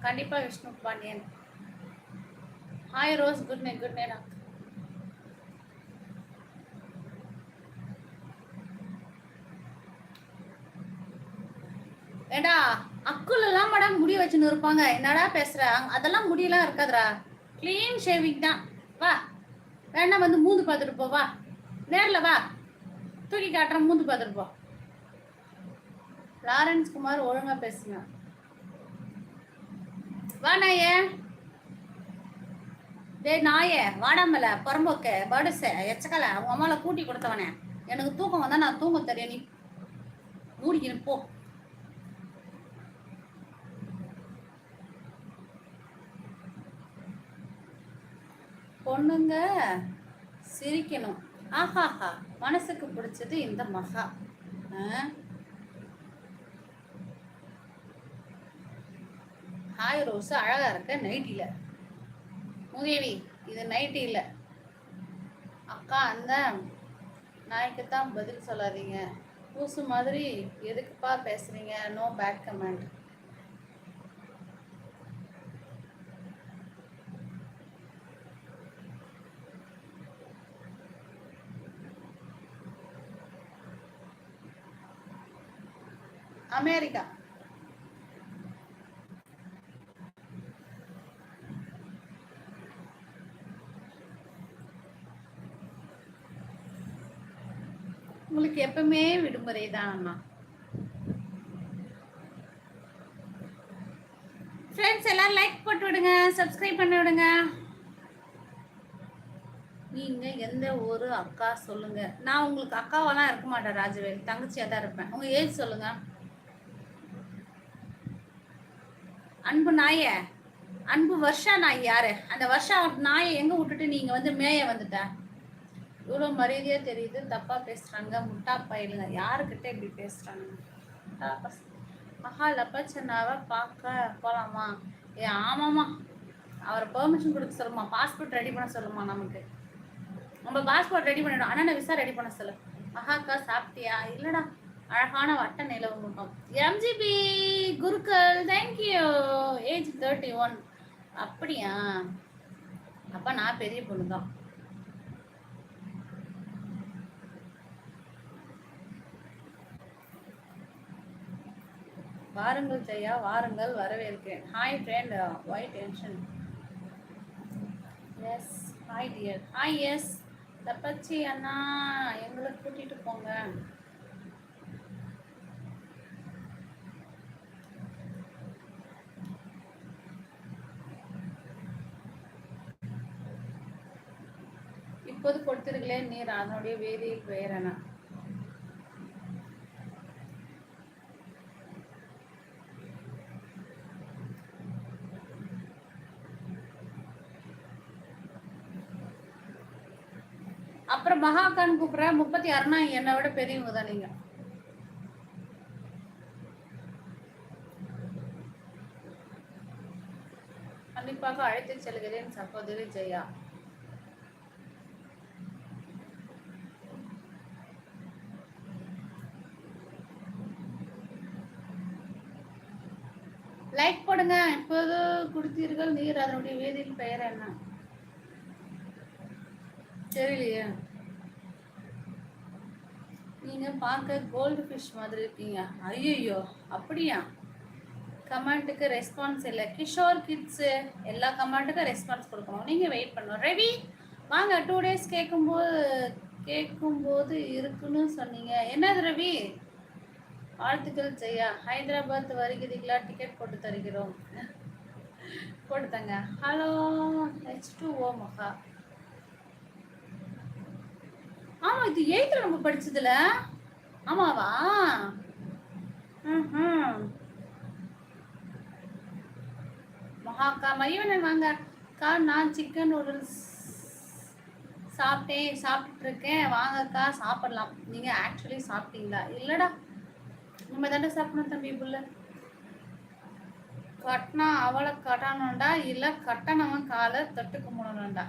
கண்டிப்பா Vishnu Pandiyan hi Rose good night good night ஏடா அக்குல எல்லாம் மேடம் முடி வச்சுன்னு இருப்பாங்க. என்னடா பேசுற? அதெல்லாம் முடியெல்லாம் இருக்காதுடா. க்ளீன் ஷேவிங் தான். வா. வேணா வந்து மூந்து பார்த்துட்டு போ. வா. நேர்ல வா. தூக்கி காட்டுறேன் மூந்து பார்த்துட்டு போ. லாரன்ஸ் குமார் ஒழுங்கா பேசுங்க. வா நாய. டேய் நாயே வாடாமல புறம்போக்க படுச எச்சக்கல. உன் அம்மால கூட்டி கொடுத்தவனே. எனக்கு தூக்கம் வந்தா நான் தூங்க தெரியும் நீ? மூடிக்கணும் போ. பொண்ணுங்க சிரிக்கணும். ஆஹாஹா மனசுக்கு பிடிச்சது இந்த மகா. ஹாய் ரோஸு அழகாக இருக்க நைட்டியில் முகேவி இது நைட்டி அக்கா அந்த நாய்க்கு தான் பதில் சொல்லாதீங்க. பூசு மாதிரி எதுக்குப்பா பேசுறீங்க? No bad comment America. உங்களுக்கு எப்பவுமே விடுமுறை தான் அண்ணா ஃப்ரெண்ட்ஸ் எல்லாம் லைக் போட்டு விடுங்க சப்ஸ்கிரைப் பண்ணி விடுங்க. நீங்க எந்த ஒரு அக்கா சொல்லுங்க. நான் உங்களுக்கு அக்காவெல்லாம் இருக்க மாட்டேன் ராஜவேல். தங்கச்சியா தான் இருப்பேன். உங்க ஏஜ் சொல்லுங்க. அன்பு நாய. அன்பு வருஷா நாய் யாரு? அந்த வருஷா நாயை எங்க விட்டுட்டு நீங்க வந்து மேய வந்துட்ட? இவ்வளோ மரியாதையாக தெரியுது தப்பாக பேசுகிறாங்க முட்டா பயிலுங்க. யாருக்கிட்ட இப்படி பேசுகிறாங்க மகா லப்பச்சனாவை பார்க்க போகலாமா ஏ ஆமாம்மா. அவரை பெர்மிஷன் கொடுக்க சொல்லுமா. பாஸ்போர்ட் ரெடி பண்ண சொல்லுமா நமக்கு. நம்ம பாஸ்போர்ட் ரெடி பண்ணிடும் அண்ணனை விசா ரெடி பண்ண சொல்லு. மகாக்கா சாப்பிட்டியா? இல்லைடா. அழகான வட்ட நிலவு முகம் எம்ஜிபி குருக்கள் தேங்க்யூ ஏஜ் தேர்ட்டி ஒன் அப்படியா? அப்போ நான் பெரிய பொண்ணு தான் வாருங்கள் ஜெயா வாருங்கள் வரவேற்கிறேன். Hi friend why tension yes hi dear hi yes தப்பச்சி அண்ணா எங்களை கூட்டிட்டு போங்க. இப்போது கொடுத்திருக்கலே நீர் அதனுடைய வேதியில் பெயர் அப்புறம் மகாகான் கூப்பிடுற முப்பத்தி ஆறுனா என்னை விட பெரியவங்க தான் நீங்க. கண்டிப்பாக அழைத்து செல்கிறேன் சகோதரி ஜெயா. லைக் போடுங்க. இப்போது கொடுத்தீர்கள் நீர். அதனுடைய வேதியின் பெயர் என்ன? தெரியலையே. நீங்க பார்க்க கோல்டு ஃபிஷ் மாதிரி இருக்கீங்க. ஐயோ அப்படியா? கமெண்ட்டுக்கு ரெஸ்பான்ஸ் இல்லை. கிஷோர் கிட்ஸு எல்லா கமெண்ட்டுக்கும் ரெஸ்பான்ஸ் கொடுக்கணும். நீங்கள் வெயிட் பண்ணணும் ரவி வாங்க டூ டேஸ் கேட்கும்போது கேட்கும்போது இருக்குன்னு சொன்னீங்க. என்னது ரவி? வாழ்த்துக்கள் ஜெயா. ஹைதராபாத் வருகிறீங்களா டிக்கெட் போட்டு தருகிறோம். போட்டு தாங்க ஹலோ ஹெச் டூ ஓ மகா. ஆமா இது எயித்துல நம்ம படிச்சதுல. ஆமாவா? மகாக்கா மதிவனன் வாங்க. அக்கா நான் சிக்கன் நூடுல்ஸ் சாப்பிட்டேன் சாப்பிட்டுட்டு இருக்கேன் வாங்கக்கா சாப்பிடலாம். நீங்க ஆக்சுவலி சாப்பிட்டீங்களா? இல்லடா. நம்ம தானே சாப்பிடணும் தம்பி புள்ள. கட்டினா அவளை கட்டணும்டா இல்ல கட்டணவன் காலை தொட்டு கும்பிடணும்டா